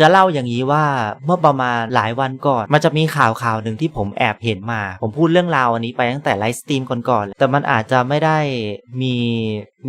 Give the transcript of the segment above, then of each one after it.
จะเล่าอย่างนี้ว่าเมื่อประมาณหลายวันก่อน มันจะมีข่าวข่าวหนึ่งที่ผมแอบเห็นมา ผมพูดเรื่องราวอันนี้ไปตั้งแต่ไลฟ์สตรีมก่อนๆแต่มันอาจจะไม่ได้มี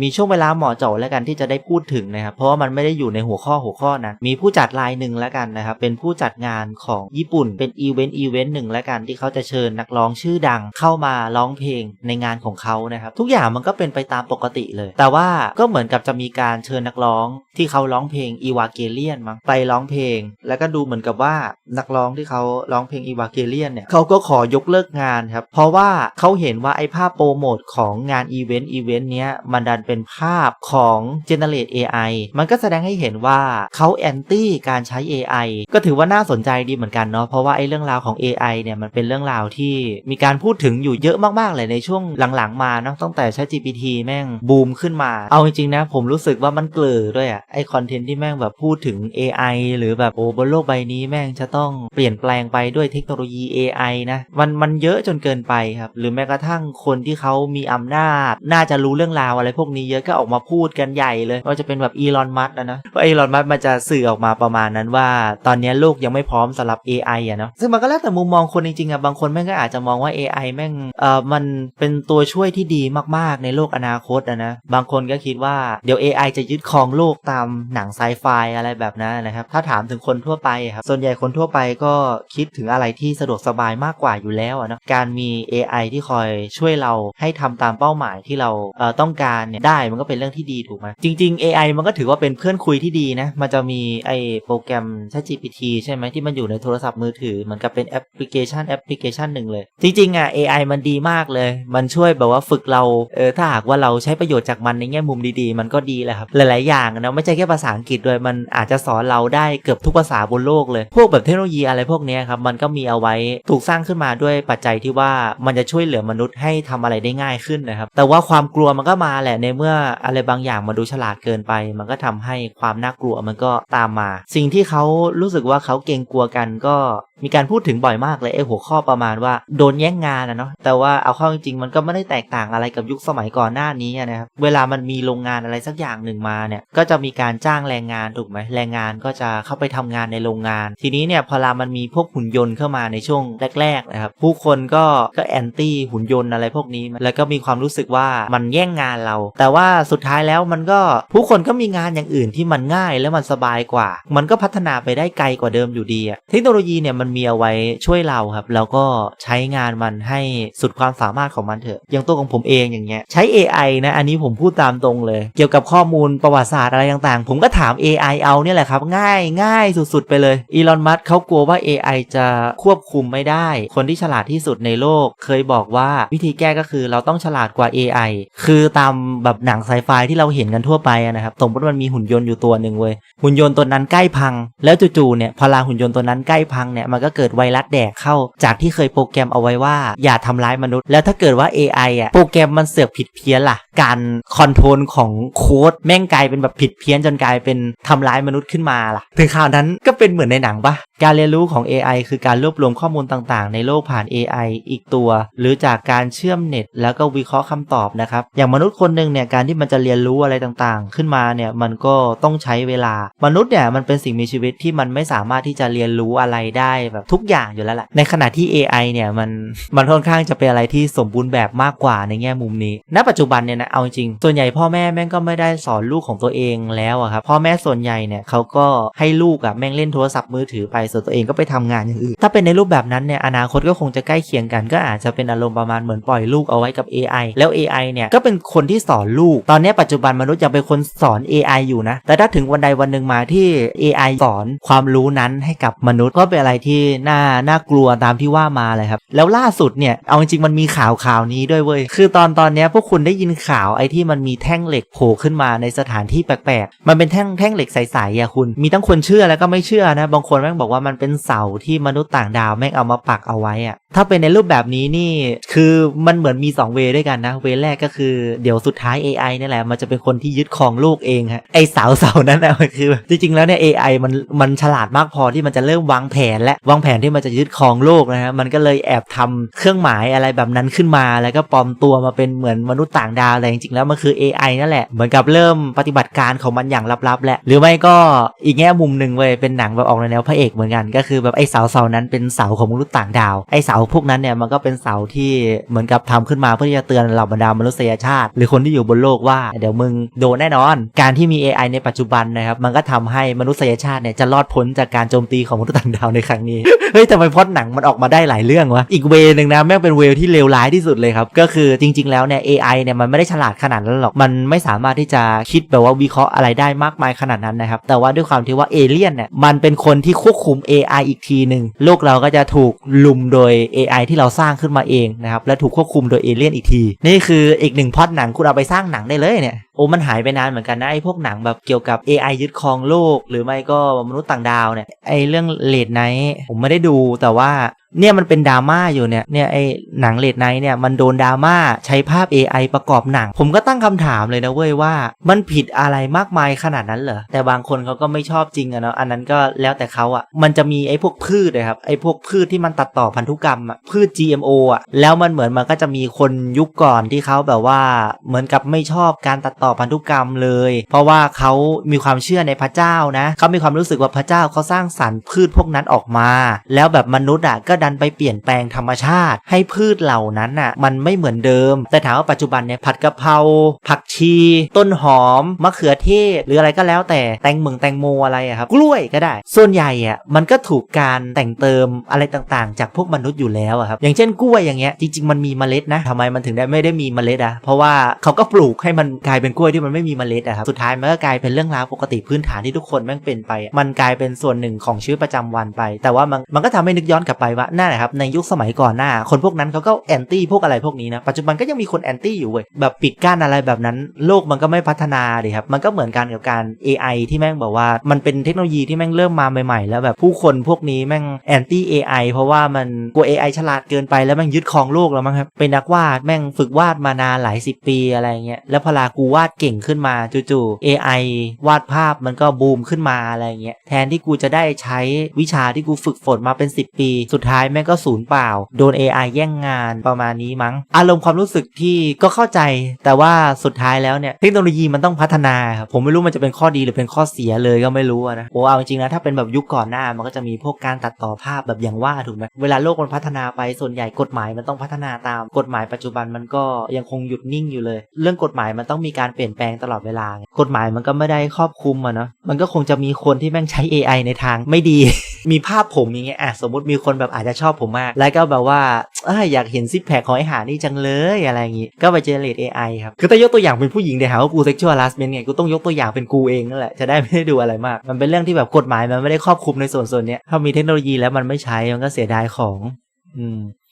มีช่วงเวลาเหมาะเจาะแล้วกันที่จะได้พูดถึงนะครับ เพราะว่ามันไม่ได้อยู่ในหัวข้อหัวข้อนะมีผู้จัดรายหนึ่งแล้วกันนะครับ เป็นผู้จัดงานของญี่ปุ่นเป็นอีเวนต์อีเวนต์หนึ่งแล้วกันที่เขาจะเชิญนักร้องชื่อดังเข้ามาร้องเพลงในงานของเขานะครับ ทุกอย่างมันก็เป็นไปตามปกติเลย แต่ว่าก็เหมือนกับจะมีการเชิญนักร้องที่เขาร้องเพลงอีวาเกเลียนมั้งไปร้องเพลง แล้วก็ดูเหมือนกับว่านักร้องที่เขาร้องเพลงอีวาเกเลียนเนี่ยเขาก็ขอยกเลิกงานครับเพราะว่าเขาเห็นว่าไอ้ภาพโปรโมทของงานอีเวนต์อีเวนต์เนี้ยมันดันเป็นภาพของ Generate AI มันก็แสดงให้เห็นว่าเขาแอนตี้การใช้ AI ก็ถือว่าน่าสนใจดีเหมือนกันเนาะเพราะว่าไอ้เรื่องราวของ AI เนี่ยมันเป็นเรื่องราวที่มีการพูดถึงอยู่เยอะมากๆเลยในช่วงหลังๆมาเนาะตั้งแต่ ChatGPT แม่งบูมขึ้นมา เอาจริงๆนะผมรู้สึกว่ามันเกลือด้วยอะไอคอนเทนต์ที่แม่งแบบพูดถึง AI หรือแบบโอ้บนโลกใบนี้แม่งจะต้องเปลี่ยนแปลงไปด้วยเทคโนโลยี AI นะมันมันเยอะจนเกินไปครับหรือแม้กระทั่งคนที่เขามีอำนาจ น่าจะรู้เรื่องราวอะไรพวกนี้เยอะก็ออกมาพูดกันใหญ่เลยว่าจะเป็นแบบอีลอนมัสนะนะว่าอีลอนมัสมันจะสื่อออกมาประมาณนั้นว่า ตอนนี้โลกยังไม่พร้อมสำหรับ AI อะเนาะซึ่งมันก็แล้วแต่มุมมองคนจริงๆอะบางคนแม่งก็อาจจะมองว่า AI แม่งเอ่อมันเป็นตัวช่วยที่ดีมากๆ ในโลกอนาคตอะนะบางคนก็คิดว่าเดี๋ยว AI จะยึดครองโลกตามหนังไซไฟอะไรแบบนั้นนะครับถ้าถามถึงคนทั่วไปครับส่วนใหญ่คนทั่วไปก็คิดถึงอะไรที่สะดวกสบายมากกว่าอยู่แล้วนะการมี AI ที่คอยช่วยเราให้ทำตามเป้าหมายที่เราเต้องการเนี่ยได้มันก็เป็นเรื่องที่ดีถูกไหมจริง ๆ AI มันก็ถือว่าเป็นเพื่อนคุยที่ดีนะ มันจะมีไอโปรแกรม ChatGPT ใช่ไหมที่มันอยู่ในโทรศัพท์มือถือเหมือนกับเป็นแอปพลิเคชันแอปพลิเคชันหนึ่งเลย จริงๆอะ AI มันดีมากเลย มันช่วยแบบว่าฝึกเราเออถ้าหากว่าเราใช้ประโยชน์จากมันในแง่มุมดีๆ มันก็ดีแหละครับหลายๆอย่างนะไม่ใช่แค่ภาษาอังกฤษด้วยมันอาจจะสอนเราได้เกือบทุกภาษาบนโลกเลย พวกแบบเทคโนโลยีอะไรพวกนี้ครับมันก็มีเอาไว้ถูกสร้างขึ้นมาด้วยปัจจัยที่ว่ามันจะช่วยเหลือมนุษย์ให้ทำอะไรได้ง่ายขึ้นนะครับแต่ว่าความกลัวมันก็มาแหละในเมื่ออะไรบางอย่างมาดูฉลาดเกินไป มันก็ทำให้ความน่ากลัวมันก็ตามมา สิ่งที่เขารู้สึกว่าเขาเกรงกลัวกันก็มีการพูดถึงบ่อยมากเลยไอ้หัวข้อประมาณว่าโดนแย่งงานนะเนาะแต่ว่าเอาเข้าจริงๆมันก็ไม่ได้แตกต่างอะไรกับยุคสมัยก่อนหน้านี้นะครับเวลามันมีโรงงานอะไรสักอย่างหนึ่งมาเนี่ยก็จะมีการจ้างแรงงานถูกไหมแรงงานก็จะเข้าไปทำงานในโรงงาน ทีนี้เนี่ยพอลามันมีพวกหุ่นยนต์เข้ามาในช่วงแรกๆนะครับผู้คนก็ก็แอนตี้หุ่นยนต์อะไรพวกนี้ แล้วก็มีความรู้สึกว่ามันแย่งงานเรา แต่ว่าสุดท้ายแล้วมันก็ผู้คนก็มีงานอย่างอื่นที่มันง่ายแล้วมันสบายกว่า มันก็พัฒนาไปได้ไกลกว่าเดิมอยู่ดีเทคโนโลยีเนี่ยมันมีเอาไว้ช่วยเราครับ แล้วก็ใช้งานมันให้สุดความสามารถของมันเถอะ อย่างตัวของผมเองอย่างเงี้ยใช้ AI นะ อันนี้ผมพูดตามตรงเลย เกี่ยวกับข้อมูลประวัติศาสตร์อะไรต่างๆ ผมก็ถาม AI เอาเนี่ยแหละครับ ง่ายง่ายสุดๆ ไปเลยอีลอนมัสเขากลัวว่า AI จะควบคุมไม่ได้ คนที่ฉลาดที่สุดในโลก เคยบอกว่าวิธีแก้ก็คือเราต้องฉลาดกว่า AI คือตามแบบหนังไซไฟที่เราเห็นกันทั่วไปนะครับสมมติมันมีหุ่นยนต์อยู่ตัวหนึ่งเว้ยหุ่นยนต์ตัวนั้นใกล้พัง แล้วจู่ๆเนี่ยพอลาหุ่นยนต์ตัวนั้นใกล้พังเนี่ยมัันก็เกิดไวรัสแดกเข้า จากที่เคยโปรแกรมเอาไว้ว่าอย่าทำร้ายมนุษย์ แล้วถ้าเกิดว่า AI อะโปรแกรมมันเสือกผิดเพี้ยนล่ะ การคอนโทรลของโค้ดแม่งกลายเป็นแบบผิดเพี้ยนจนกลายเป็นทำร้ายมนุษย์ขึ้นมาล่ะ ถึงข่าวนั้นก็เป็นเหมือนในหนังปะการเรียนรู้ของ AI คือการรวบรวมข้อมูลต่างๆ ในโลกผ่าน AI อีกตัว หรือจากการเชื่อมเน็ต แล้วก็วิเคราะห์คำตอบนะครับ อย่างมนุษย์คนหนึ่งเนี่ยการที่มันจะเรียนรู้อะไรต่างๆ ขึ้นมาเนี่ยมันก็ต้องใช้เวลา มนุษย์เนี่ยมันเป็นสิ่งมีชีวิตที่มันไม่สามารถที่จะเรียนรู้อะไรได้แบบทุกอย่างอยู่แล้วแหละในขณะที่ AI เนี่ยมันมันค่อนข้างจะเป็นอะไรที่สมบูรณ์แบบมากกว่าในแง่มุมนี้ ณ ปัจจุบันเนี่ยนะเอาจริงส่วนใหญ่พ่อแม่แม่งก็ไม่ได้สอนลูกของตัวเองแล้วอะครับพ่อแม่ส่วนใหญ่เนี่ยเขาก็ให้ลูกอะแม่งเล่นโทรศัพท์มือถือไปส่วนตัวเองก็ไปทำงานอย่างอื่นถ้าเป็นในรูปแบบนั้นเนี่ยอนาคตก็คงจะใกล้เคียงกัน ก็อาจจะเป็นอารมณ์ประมาณเหมือนปล่อยลูกเอาไว้กับ AI แล้ว AI เนี่ยก็เป็นคนที่สอนลูก ตอนนี้ปัจจุบันมนุษย์ยังเป็นคนสอน AI อยู่นะแต่ถ้าถึงวันใดวันหนึ่งมาที่ AI สอนความรู้นั้นให้กับมนุษย์ก็เป็นอะไรที่น่าน่ากลัวตามที่ว่ามาเลยครับ แล้วล่าสุดเนี่ย เอาจริงๆมันมีข่าวข่าวนี้ด้วยเว้ย คือตอนตอนเนี้ยพวกคุณได้ยินข่าวไอ้ที่มันมีแท่งเหล็กโผล่ขึ้นมาในสถานที่แปลกๆ มันเป็นแท่งแท่งเหล็กใสๆอะคุณ มีทั้งคนเชื่อแล้วก็ไม่เชื่อนะ บางคนแม่งบอกว่ามันเป็นเสาที่มนุษย์ต่างดาวแม่งเอามาปักเอาไว้อะถ้าเป็นในรูปแบบนี้นี่ คือมันเหมือนมี 2 เวด้วยกันนะ เวแรกก็คือเดี๋ยวสุดท้าย AI นี่แหละ มันจะเป็นคนที่ยึดครองโลกเองฮะ ไอเสาเสานั้นนะมันคือ จริงๆแล้วเนี่ย AI มันมันฉลาดมากพอที่มันจะเริ่มวางแผนและวางแผนที่มันจะยึดครองโลกนะฮะมันก็เลยแอบทำเครื่องหมายอะไรแบบนั้นขึ้นมา แล้วก็ปลอมตัวมาเป็นเหมือนมนุษย์ต่างดาวแต่จริงๆแล้วมันคือ AI นั่นแหละ เหมือนกับเริ่มปฏิบัติการของมันอย่างลับๆแหละหรือไม่ก็อีกแง่มุมหนึ่งเว้ยเป็นหนังแบบออกในแนวพระเอกเหมือนกันก็คือแบบไอ้เสาเสานั้นเป็นเสาของมนุษย์ต่างดาวไอ้เสาพวกนั้นเนี่ยมันก็เป็นเสาที่เหมือนกับทำขึ้นมาเพื่อที่จะเตือนเหล่าบรรดามนุษยชาติ หรือคนที่อยู่บนโลกว่าเดี๋ยวมึงโดนแน่นอน การที่มี AI ในปัจจุบันนะครับมันก็ทำให้มนุษยชาติเนี่ยจะรอดพ้นจากการโจมตีของมนุษย์ต่างดาวในครั้งนี้เฮ้ยทำไมพอดหนังมันออกมาได้หลายเรื่องวะ อีกเวนึงนะแม่งเป็นเวที่เลวร้ายที่สุดเลยครับ ก็คือจริง ๆ แล้วเนี่ย AI เนี่ยมันไม่ได้ฉลาดขนาดนั้นหรอก มันไม่สามารถที่จะคิดแบบว่าวิเคราะห์อะไรได้มากมายขนาดนั้นนะครับ แต่ว่าด้วยความที่ว่าเอเลี่ยนเนี่ยมันเป็นคนที่ควบคุม AI อีกทีหนึ่งโลกเราก็จะถูกลุมโดย AI ที่เราสร้างขึ้นมาเองนะครับ และถูกควบคุมโดยเอเลี่ยนอีกที นี่คืออีกหนึ่งพอดหนังคุณเอาไปสร้างหนังได้เลยเนี่ยโอ้มันหายไปนานเหมือนกันนะไอ้พวกหนังแบบเกี่ยวกับ AI ยึดครองโลก หรือไม่ก็มนุษย์ต่างดาวเนี่ยไอ้เรื่องเลดไนท์ผมไม่ได้ดูแต่ว่าเนี่ยมันเป็นดราม่าอยู่เนี่ยเนี่ยไอหนังเลดไนท์เนี่ยมันโดนดราม่าใช้ภาพ AI ประกอบหนัง ผมก็ตั้งคำถามเลยนะเว้ยว่า มันผิดอะไรมากมายขนาดนั้นเหรอแต่บางคนเขาก็ไม่ชอบจริงอะเนาะอันนั้นก็แล้วแต่เขาอะมันจะมีไอพวกพืชนะครับไอพวกพืชที่มันตัดต่อพันธุกรรมอะพืช GMO อะแล้วมันเหมือนมันก็จะมีคนยุคก่อนที่เขาแบบว่าเหมือนกับไม่ชอบการตัดต่อพันธุกรรมเลย เพราะว่าเขามีความเชื่อในพระเจ้านะเขามีความรู้สึกว่าพระเจ้าเขาสร้างสรรค์พืชพวกนั้นออกมา แล้วแบบมนุษย์อะก็ดันไปเปลี่ยนแปลงธรรมชาติ ให้พืชเหล่านั้นอะมันไม่เหมือนเดิม แต่ถามว่าปัจจุบันเนี่ยผัดกะเพราผักชี ต้นหอมมะเขือเทศ หรืออะไรก็แล้วแต่แตงเมืองแตงโมอะไรครับกล้วยก็ได้ ส่วนใหญ่อะมันก็ถูกการแต่งเติมอะไรต่างๆ จากพวกมนุษย์อยู่แล้วครับอย่างเช่นกล้วยอย่างเงี้ยจริง ๆ มันมีเมล็ดนะทำไมมันถึงได้ไม่ได้มีเมล็ดอะเพราะว่าเขาก็ปลูกให้มันกลายเป็นกล้วยที่มันไม่มีเมล็ดอะครับสุดท้ายมันก็กลายเป็นเรื่องราวปกติพื้นฐานที่ทุกคนแม่งเป็นไป มันกลายเป็นส่วนหนึ่งของชีวิตประจำวันไป แต่ว่ามันมันก็ทำให้นึกย้อนกลับไปว่านั่นแหละครับในยุคสมัยก่อนหน้า คนพวกนั้นเขาก็แอนตี้พวกอะไรพวกนี้นะปัจจุบันก็ยังมีคนแอนตี้อยู่เว้ยแบบปิดกั้นอะไรแบบนั้น โลกมันก็ไม่พัฒนาดิครับมันก็เหมือนกันกับการ AI ที่แม่งบอกว่ามันเป็นเทคโนโลยีที่แม่งเริ่มมาใหม่ๆ แล้วแบบผู้คนพวกนี้แม่งแอนตี้ AI เพราะว่ามันกลัว AI ฉลาดเกินไปแล้วแม่งยึดครองโลกแล้วมั้งครับเป็นนักวาดแม่งฝึกวาดมานานหลายสิบปีอะไรเงี้ยแล้วพอลากูวาดเก่งขึ้นมาจู่ๆ AI วาดภาพมันก็บูมขึ้นมาอะไรเงี้ยแทนที่กูจะได้ใช้วิชาที่กูฝึกฝนมาเป็น 10 ปีสุดท้ายแม่งก็สูญเปล่า โดน AI แย่งงานประมาณนี้มั้ง อารมณ์ความรู้สึกที่ก็เข้าใจ แต่ว่าสุดท้ายแล้วเนี่ยเทคโนโลยีมันต้องพัฒนาครับผมไม่รู้มันจะเป็นข้อดีหรือเป็นข้อเสียเลยก็ไม่รู้นะโอ้เอาจริงนะถ้าเป็นแบบยุคก่อนหน้ามันก็จะมีพวกการตัดต่อภาพแบบอย่างว่าถูกไหมเวลาโลกมันพัฒนาไปส่วนใหญ่กฎหมายมันต้องพัฒนาตาม กฎหมายปัจจุบันมันก็ยังคงหยุดนิ่งอยู่เลย เรื่องกฎหมายมันต้องมีการเปลี่ยนแปลงตลอดเวลา กฎหมายมันก็ไม่ได้ครอบคลุมอะเนาะมันก็คงจะมีคนที่แม่งใช้ AI ในทางไม่ดีมีภาพผมอย่างเงี้ยอะสมมติมีคนแบบอาจจะชอบผมมาก แล้วก็แบบว่าเอ้ยอยากเห็นซิปแพคของไอ้หานี่จังเลยอะไรอย่างงี้ก็ไปเจเนเรต AI ครับคือถ้ายกตัวอย่างเป็นผู้หญิงเดี๋ยวหาว่ากูเซ็กชวลลาสเมนไงกูต้องยกตัวอย่างเป็นกูเองนั่นแหละจะได้ไม่ได้ดูอะไรมาก มันเป็นเรื่องที่แบบกฎหมายมันไม่ได้ครอบคลุมในส่วนส่วนนี้ถ้ามีเทคโนโลยีแล้วมันไม่ใช้มันก็เสียดายของ อืม